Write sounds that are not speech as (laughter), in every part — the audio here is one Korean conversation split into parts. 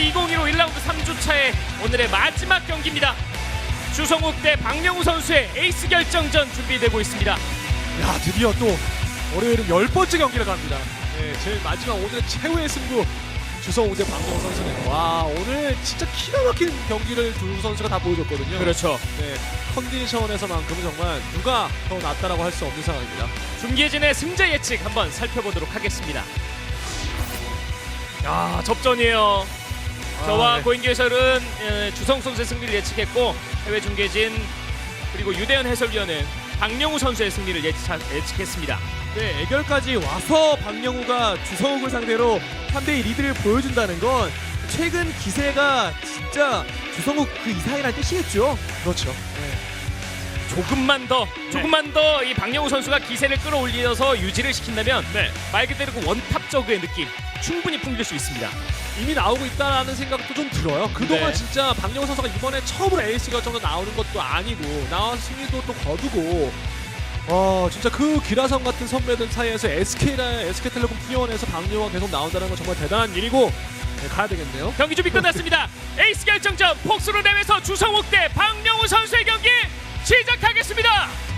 2015 1라운드 3주차의 오늘의 마지막 경기입니다. 주성욱 대 박명우 선수의 에이스 결정전 준비되고 있습니다. 야 드디어 또 월요일은 열 번째 경기를 갑니다. 네, 제일 마지막 오늘의 최후의 승부 주성우 대 박명호 선수는 와 오늘 진짜 기가 막힌 경기를 두 선수가 다 보여줬거든요. 그렇죠. 네, 컨디션에서만큼은 정말 누가 더 낫다라고 할 수 없는 상황입니다. 중계진의 승자 예측 한번 살펴보도록 하겠습니다. 야 접전이에요. 저와 네. 고인기 해설은 예, 주성 선수의 승리를 예측했고 해외 중계진 그리고 유대현 해설위원은 박명우 선수의 승리를 예측, 예측했습니다. 네, 애결까지 와서 박영우가 주성욱을 상대로 3대2 리드를 보여준다는 건 최근 기세가 진짜 주성욱 그 이상이라는 뜻이겠죠. 그렇죠. 조금만 더, 조금만 더 이 박명우 선수가 기세를 끌어올려서 유지를 시킨다면 말 그대로 그 원탑 저그의 느낌 충분히 풍길 수 있습니다. 이미 나오고 있다라는 생각도 좀 들어요. 그동안 네. 진짜 박영호 선수가 이번에 처음으로 에이스 결정도 나오는 것도 아니고 나와서 승리도 또 거두고 어 진짜 그 기라성 같은 선배들 사이에서 SK나 SK텔레콤 T1에서 박영호가 계속 나온다는 건 정말 대단한 일이고 네, 가야 되겠네요. 경기 준비 끝났습니다. 에이스 결정전 폭스로 대회에서 주성욱 대 박명우 선수의 경기 시작하겠습니다.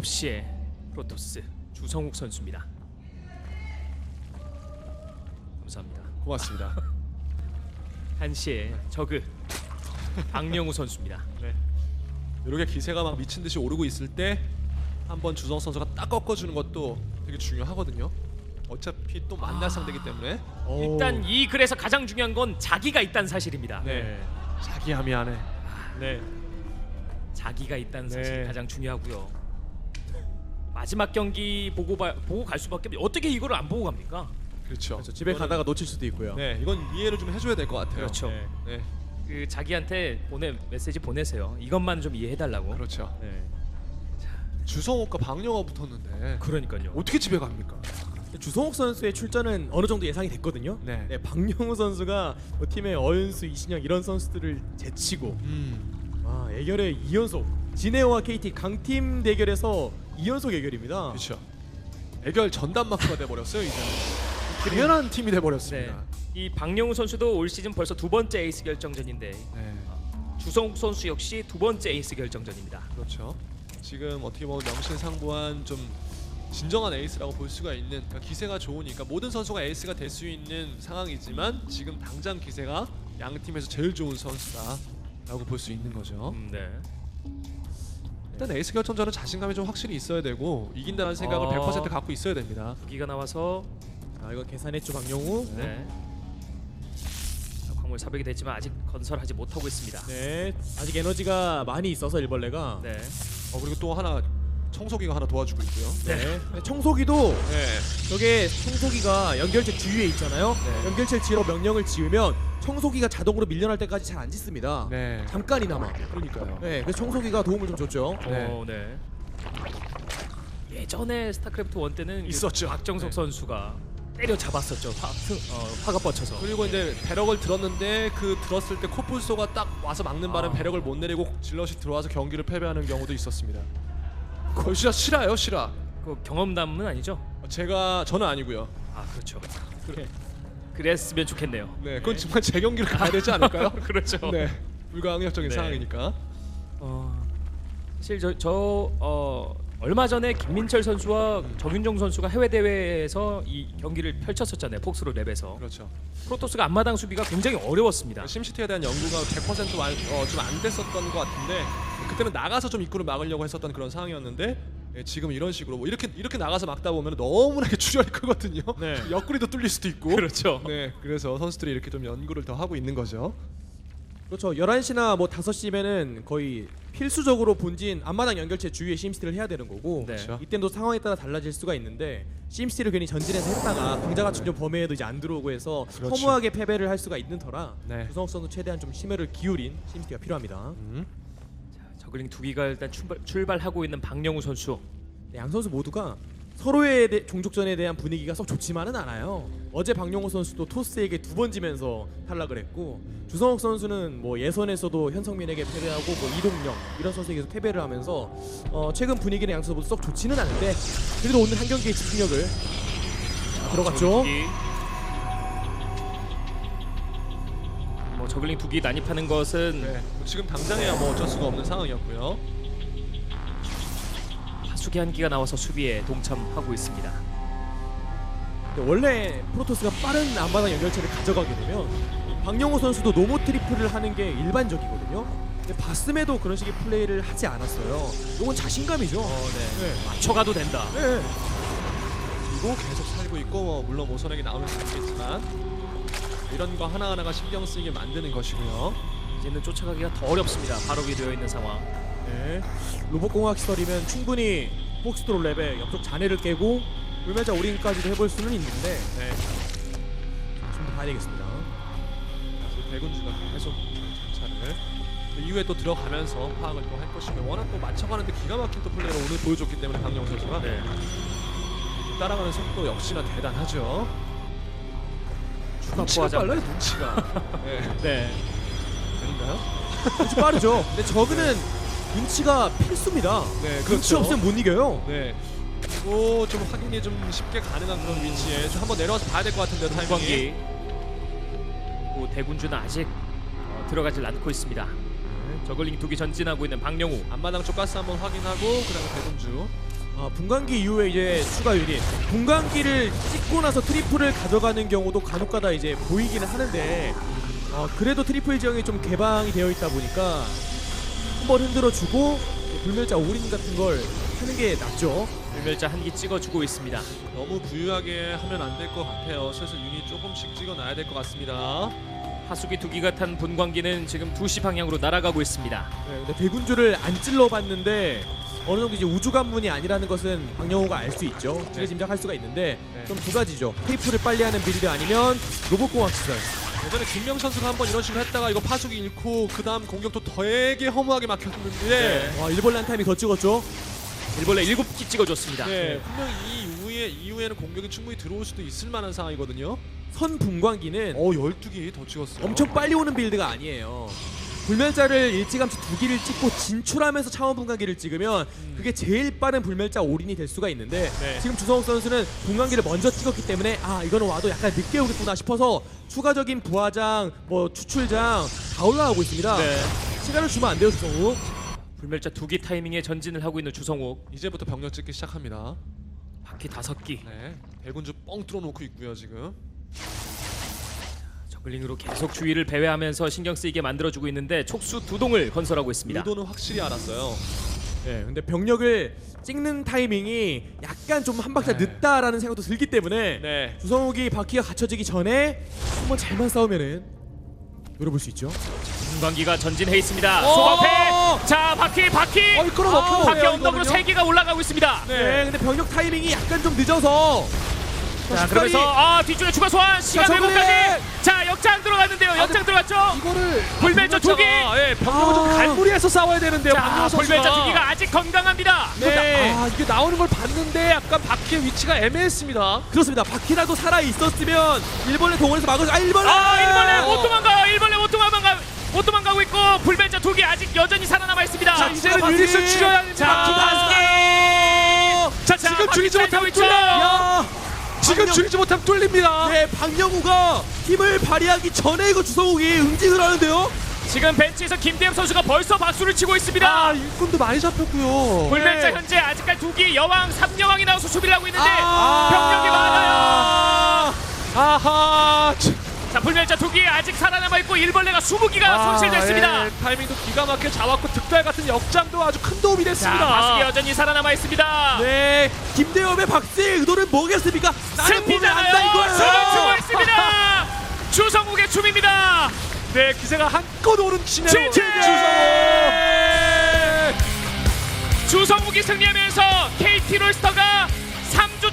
7시에 프로토스 주성욱 선수입니다. 감사합니다. 고맙습니다. (laughs) 1시에 저그 박명우 선수입니다. (laughs) 이렇게 기세가 막 미친 듯이 오르고 있을 때 한번 주성 선수가 딱 꺾어주는 것도 되게 중요하거든요. 어차피 또 만날 상대이기 때문에 일단 이 글에서 가장 중요한 건 자기가 있다는 사실입니다. 네 자기 함이 안에 네. 자기가 있다는 사실이 네. 가장 중요하고요. 마지막 경기 보고 봐, 보고 갈 수밖에 없- 어떻게 이거를 안 보고 갑니까? 그렇죠. 그래서 집에 이거는- 가다가 놓칠 수도 있고요. 네 이건 이해를 좀 해줘야 될 것 같아요. 그렇죠. 네. 네 그 자기한테 보내 메시지 보내세요. 이것만 좀 이해해 달라고. 그렇죠. 네. 주성욱과 박영호 붙었는데 그러니까요. 어떻게 집에 갑니까? 주성욱 선수의 출전은 어느 정도 예상이 됐거든요. 네. 네, 박영우 선수가 뭐 팀의 어윤수, 이신영 이런 선수들을 제치고 음 아, 애결의 2연속 진에어와 KT 강팀 대결에서 2연속 애결입니다. 그렇죠. 애결 전담 마크가 돼버렸어요 이제. 당연한 팀이 네. 돼버렸습니다. 이 박영우 선수도 올 시즌 벌써 두 번째 에이스 결정전인데 네. 주성욱 선수 역시 두 번째 에이스 결정전입니다. 그렇죠. 지금 어떻게 보면 명실상부한 좀 진정한 에이스라고 볼 수가 있는 그러니까 기세가 좋으니까 모든 선수가 에이스가 될 수 있는 상황이지만 지금 당장 기세가 양 팀에서 제일 좋은 선수다라고 볼 수 있는 거죠. 음, 네. 일단 에이스 결정전은 자신감이 좀 확실히 있어야 되고 이긴다는 생각을 아. 100% 갖고 있어야 됩니다. 기가 나와서 아, 이거 계산했죠 박영우. 네. 자, 광물 400이 됐지만 아직 건설하지 못하고 있습니다. 네, 아직 에너지가 많이 있어서 일벌레가. 네. 어 그리고 또 하나 청소기가 하나 도와주고 있고요. 네. 청소기도 네. 저게 청소기가 연결체 주위에 있잖아요. 네. 연결체 지으러 명령을 지으면 청소기가 자동으로 밀려날 때까지 잘 안 짓습니다. 네. 잠깐이나마. 그러니까요. 네, 그래서 청소기가 도움을 좀 줬죠. 네. 어, 네. 예전에 스타크래프트 1 때는 그 있었죠. 박정석 네. 선수가 때려 잡았었죠. 화, 승, 어, 화가 뻗쳐서. 그리고 이제 배럭을 들었는데 그 들었을 때 코뿔소가 딱 와서 막는 바람 아. 배럭을 못 내리고 질럿이 들어와서 경기를 패배하는 경우도 있었습니다. 거의 진짜 실화요 실화. 그 경험담은 아니죠? 제가 저는 아니고요. 아 그렇죠. 그래. 그랬으면 좋겠네요. 네, 그건 정말 제 경기를 가야 되지 않을까요? (laughs) 그렇죠. 네, 불가항력적인 네. 상황이니까. 어, 사실 저, 저 어, 얼마 전에 김민철 선수와 정윤정 선수가 해외 대회에서 이 경기를 펼쳤었잖아요. 폭스로 랩에서 그렇죠. 프로토스가 앞마당 수비가 굉장히 어려웠습니다. 심시티에 대한 연구가 100% 완, 어, 좀안 됐었던 것 같은데 그때는 나가서 좀 입구를 막으려고 했었던 그런 상황이었는데 예, 지금 이런 식으로 뭐 이렇게 이렇게 나가서 막다 보면 너무나 출혈이 크거든요. 네. 옆구리도 뚫릴 수도 있고. 그렇죠. 네, 그래서 선수들이 이렇게 좀 연구를 더 하고 있는 거죠. 그렇죠. 11시나 뭐 5시면은 거의 필수적으로 본진 앞마당 연결체 주위에 심시티를 해야 되는 거고 네. 그렇죠. 이때도 상황에 따라 달라질 수가 있는데 심시티를 괜히 전진해서 했다가 광자가 충전 범위에도 이제 안 들어오고 해서 그렇죠. 허무하게 패배를 할 수가 있는 터라 네. 선수 최대한 좀 심혈을 기울인 심시티가 필요합니다. 음. 저글링 두 기가 일단 출발, 출발하고 있는 박영우 선수. 네, 양 선수 모두가 서로의 대, 종족전에 대한 분위기가 썩 좋지만은 않아요. 어제 박용호 선수도 토스에게 두 번 지면서 탈락을 했고 주성욱 선수는 뭐 예선에서도 현성민에게 패배하고 뭐 이동영 이런 선수에게서 패배를 하면서 어, 최근 분위기는 양 선수 모두 썩 좋지는 않은데 그래도 오늘 한 경기의 집중력을 들어갔죠. 두 기. 뭐 저글링 두기 난입하는 것은 네. 지금 당장에야 뭐 어쩔 수가 없는 상황이었고요. 하수기 한 기가 나와서 수비에 동참하고 있습니다. 근데 원래 프로토스가 빠른 안마당 연결체를 가져가게 되면 박영호 선수도 노모 트리플을 하는 게 일반적이거든요. 근데 봤음에도 그런 식의 플레이를 하지 않았어요. 이건 자신감이죠. 네. 맞춰가도 된다. 네. 그리고 계속 살고 있고 뭐 물론 모선에게 나오는 수 있겠지만 이런 거 하나하나가 신경 쓰이게 만드는 것이고요. 이제는 쫓아가기가 더 어렵습니다. 바로 위되어 있는 상황. 네. 로봇공학 시설이면 충분히 폭스트롤 랩에 옆쪽 잔해를 깨고 불멸자 올인까지도 해볼 수는 있는데 네. 좀더 봐야 되겠습니다. 그래서 대군주가 계속 정찰을 그 이후에 또 들어가면서 파악을 또 할 것이며 워낙 또 맞춰가는데 기가 막힌 또 플레이를 오늘 보여줬기 때문에 강영호 선수가 네. 따라가는 속도 역시나 대단하죠. 눈치가. 빨라요 눈치가. (laughs) 네. 네. 아닌가요? (laughs) 눈치 빠르죠. 근데 저그는 눈치가 필수입니다. 네, 눈치 없으면 못 이겨요. 네. 그리고 좀 확인이 좀 쉽게 가능한 그런 위치에 좀 한번 내려와서 봐야 될 것 같은데요 타이밍이. 그리고 대군주는 아직 어, 들어가질 않고 있습니다. 저글링 두기 전진하고 있는 박영우. 앞마당 쪽 가스 한번 확인하고 그다음에 대군주. 아, 분광기 이후에 이제 추가 유닛 분광기를 찍고 나서 트리플을 가져가는 경우도 간혹가다 이제 보이기는 하는데 어, 그래도 트리플 지형이 좀 개방이 되어 있다 보니까 한번 흔들어 주고 불멸자 올인 같은 걸 하는 게 낫죠. 불멸자 한 기 찍어주고 있습니다. 너무 부유하게 하면 안 될 것 같아요. 슬슬 유닛 조금씩 찍어놔야 될 것 같습니다. 하수기 두 기가 탄 분광기는 지금 2시 방향으로 날아가고 있습니다. 네, 근데 대군주를 안 찔러봤는데 어느 정도 이제 우주 관문이 아니라는 것은 박영호가 알 수 있죠. 지레 짐작할 수가 있는데 네. 좀두 가지죠. 테이프를 빨리 하는 빌드 아니면 로봇공학 시설. 예전에 김명 선수가 한번 이런 식으로 했다가 이거 파수기 잃고 그 다음 공격도 되게 허무하게 막혔는데 와 일벌레 한 타임이 더 찍었죠. 일벌레 7기 찍어줬습니다. 네, 분명 이 이후에 이후에는 공격이 충분히 들어올 수도 있을 만한 상황이거든요. 선 분광기는 어, 12개 더 찍었어요. 엄청 빨리 오는 빌드가 아니에요. 불멸자를 일찌감치 두 기를 찍고 진출하면서 차원 분광기를 찍으면 그게 제일 빠른 불멸자 올인이 될 수가 있는데 네. 지금 주성욱 선수는 분광기를 먼저 찍었기 때문에 아 이거는 와도 약간 늦게 오겠구나 싶어서 추가적인 부하장 뭐 추출장 다 올라가고 있습니다. 네. 시간을 주면 안 돼요 주성욱. 불멸자 두 기 타이밍에 전진을 하고 있는 주성욱. 이제부터 병력 찍기 시작합니다. 바퀴 다섯 기. 네, 대군주 뻥 뚫어놓고 있고요 지금. 저글링으로 계속 주위를 배회하면서 신경 쓰이게 만들어주고 있는데 촉수 두 동을 건설하고 있습니다. 의도는 확실히 알았어요. 네, 근데 병력을 찍는 타이밍이 약간 좀 한 박자 네. 늦다라는 생각도 들기 때문에 네, 주성욱이 바퀴가 갖춰지기 전에 한번 잘만 싸우면은 노려볼 수 있죠. 분광기가 전진해 있습니다. 오! 소방패. 자 바퀴 바퀴. 어 이, 끌어넣고 아, 바퀴 이거는요? 세 개가 올라가고 있습니다. 네. 근데 병력 타이밍이 약간 좀 늦어서 자 그러면서 아 뒤쪽에 추가 소환 시간 자, 회복까지. 자 역장 들어갔는데요. 역장 들어갔죠. 이거를 불멸자 두 개! 예, 병력을 좀 아. 갈무리해서 싸워야 되는데요. 자 박명호 선수가. 불멸자 두 기가 아직 건강합니다. 네. 나, 아, 이게 나오는 걸 봤는데 약간 바퀴의 위치가 애매했습니다. 그렇습니다. 바퀴라도 살아 있었으면 일본의 동원에서 막을 아 일본 아 일벌레 못 도망가요. 일벌레 못 도망가 못 도망가고 있고 불멸자 두 개 아직 여전히 살아남아 있습니다. 자, 이제는 바퀴. 유닛을 줄여야 됩니다. 자, 바퀴가 자, 자, 지금 차이가 못하면 있죠. 야, 지금 박명- 줄이지 못하면 뚫립니다. 네 박영우가 힘을 발휘하기 전에 이거 주성욱이 응징을 하는데요. 지금 벤치에서 김대엽 선수가 벌써 박수를 치고 있습니다. 아, 일꾼도 많이 잡혔고요. 불멸자 네. 현재 아직까지 두기 여왕 3여왕이 나와서 수비를 하고 있는데 아. 병력이 많아요. 아하. 자 불멸자 두기 아직 살아남아 있고 일벌레가 20기가 손실됐습니다. 예, 타이밍도 기가 막혀 잡았고 득달 같은 역장도 아주 큰 도움이 자 됐습니다. 바스기 여전히 살아남아 있습니다. 네 김대엽의 박스의 의도는 뭐겠습니까? 승리잖아요. 이거예요. 있습니다. (laughs) 주성욱의 춤입니다. 네 기세가 한껏 오른 치네로 진짜! 주성호 주성욱이 승리하면서 KT 롤스터가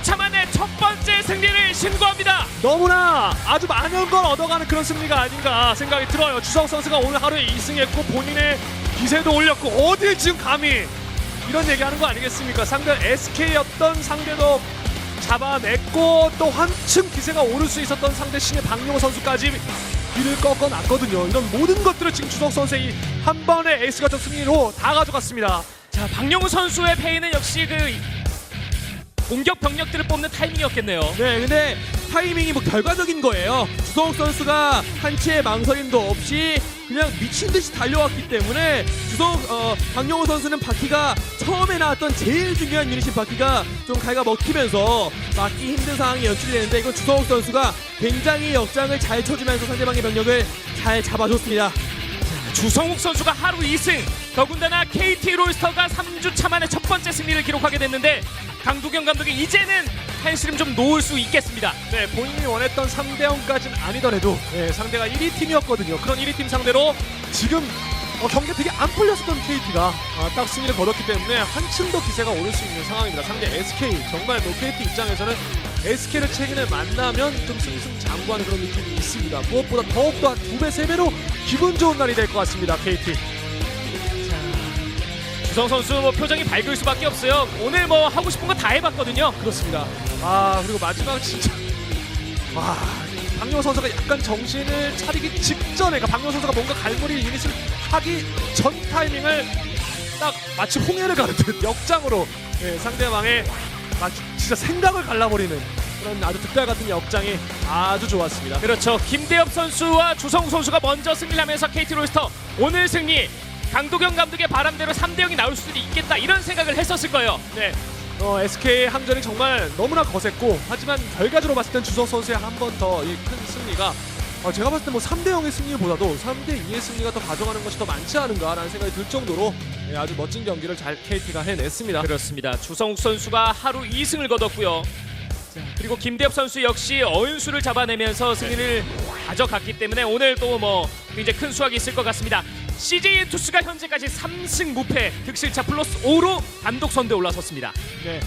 3주차 만에 첫 번째 승리를 신고합니다. 너무나 아주 많은 걸 얻어가는 그런 승리가 아닌가 생각이 들어요. 주성 선수가 오늘 하루에 2승했고 본인의 기세도 올렸고 어딜 지금 감히 이런 얘기하는 거 아니겠습니까? 상대 SK였던 상대도 잡아냈고 또 한층 기세가 오를 수 있었던 상대 신의 박용호 선수까지 뒤를 꺾어놨거든요. 이런 모든 것들을 지금 주성 선수의 이한 번의 에이스가 승리로 다 가져갔습니다. 자, 박용우 선수의 패인은 역시 그 공격 병력들을 뽑는 타이밍이었겠네요. 네, 근데 타이밍이 뭐 결과적인 거예요. 주성욱 선수가 한치의 망설임도 없이 그냥 미친 듯이 달려왔기 때문에 주성욱, 어, 박영호 선수는 바퀴가 처음에 나왔던 제일 중요한 유닛인 바퀴가 좀 갈가 먹히면서 막기 힘든 상황이 연출이 되는데 이건 주성욱 선수가 굉장히 역장을 잘 쳐주면서 상대방의 병력을 잘 잡아줬습니다. 주성욱 선수가 하루 2승, 더군다나 KT 롤스터가 3주차 만에 첫 번째 승리를 기록하게 됐는데 강두경 감독이 이제는 한시름 좀 놓을 수 있겠습니다. 네, 본인이 원했던 3대 0까지는 아니더라도 네, 상대가 1위 팀이었거든요. 그런 1위 팀 상대로 지금 어, 경기 되게 안 풀렸었던 KT가 아, 딱 승리를 거뒀기 때문에 한층 더 기세가 오를 수 있는 상황입니다. 상대 SK 정말 뭐 KT 입장에서는 SK를 최근에 만나면 좀 승승장구하는 그런 느낌이 있습니다. 무엇보다 더욱더 한 두 배, 세 배로 기분 좋은 날이 될 것 같습니다. KT. 주성 선수 뭐 표정이 밝을 수밖에 없어요. 오늘 뭐 하고 싶은 거 다 해봤거든요. 그렇습니다. 아 그리고 마지막 진짜 와 박용호 선수가 약간 정신을 차리기 직전에 그러니까 박용호 선수가 뭔가 갈무리 유닛을 하기 전 타이밍을 딱 마치 홍해를 가르듯 역장으로 예, 상대방의 마치 진짜 생각을 갈라버리는 그런 아주 득달 같은 역장이 아주 좋았습니다. 그렇죠. 김대엽 선수와 주성욱 선수가 먼저 승리를 하면서 KT 롤스터 오늘 승리 강도경 감독의 바람대로 3대 0이 나올 수도 있겠다 이런 생각을 했었을 거예요. 네. 어, SK의 항전이 정말 너무나 거셌고 하지만 결과적으로 봤을 땐 주성 선수의 한 번 더 이 큰 승리가 어, 제가 봤을 때 뭐 3대 0의 승리보다도 3대 2의 승리가 더 가져가는 것이 더 많지 않은가라는 생각이 들 정도로 예, 아주 멋진 경기를 잘 KT가 해냈습니다. 그렇습니다. 주성욱 선수가 하루 2승을 거뒀고요. 자, 그리고 김대엽 선수 역시 어윤수를 잡아내면서 승리를 가져갔기 때문에 오늘 또 뭐 굉장히 큰 수확이 있을 것 같습니다. CJ 투스가 현재까지 3승 무패 득실차 플러스 5로 단독 선두에 올라섰습니다. 네.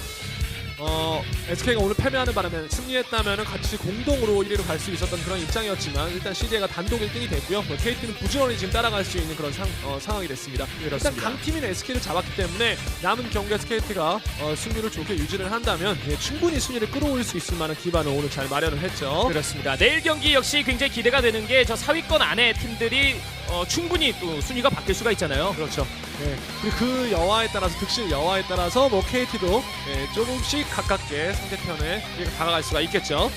어, SK가 오늘 패배하는 바람에 승리했다면 같이 공동으로 1위로 갈 수 있었던 그런 입장이었지만 일단 CJ가 단독 1등이 됐고요. 뭐 KT는 부지런히 지금 따라갈 수 있는 그런 상, 어, 상황이 됐습니다. 일단 그렇습니다. 강팀인 SK를 잡았기 때문에 남은 경기에서 KT가 어, 승률을 좋게 유지를 한다면 예, 충분히 순위를 끌어올릴 수 있을 만한 기반을 오늘 잘 마련을 했죠. 그렇습니다. 내일 경기 역시 굉장히 기대가 되는 게저 사위권 안에 팀들이 어, 충분히 또 순위가 바뀔 수가 있잖아요. 그렇죠. 예. 그리고 그 여화에 따라서 득실 여화에 따라서 뭐 KT도 예, 조금씩 가깝게 상대편에 다가갈 수가 있겠죠.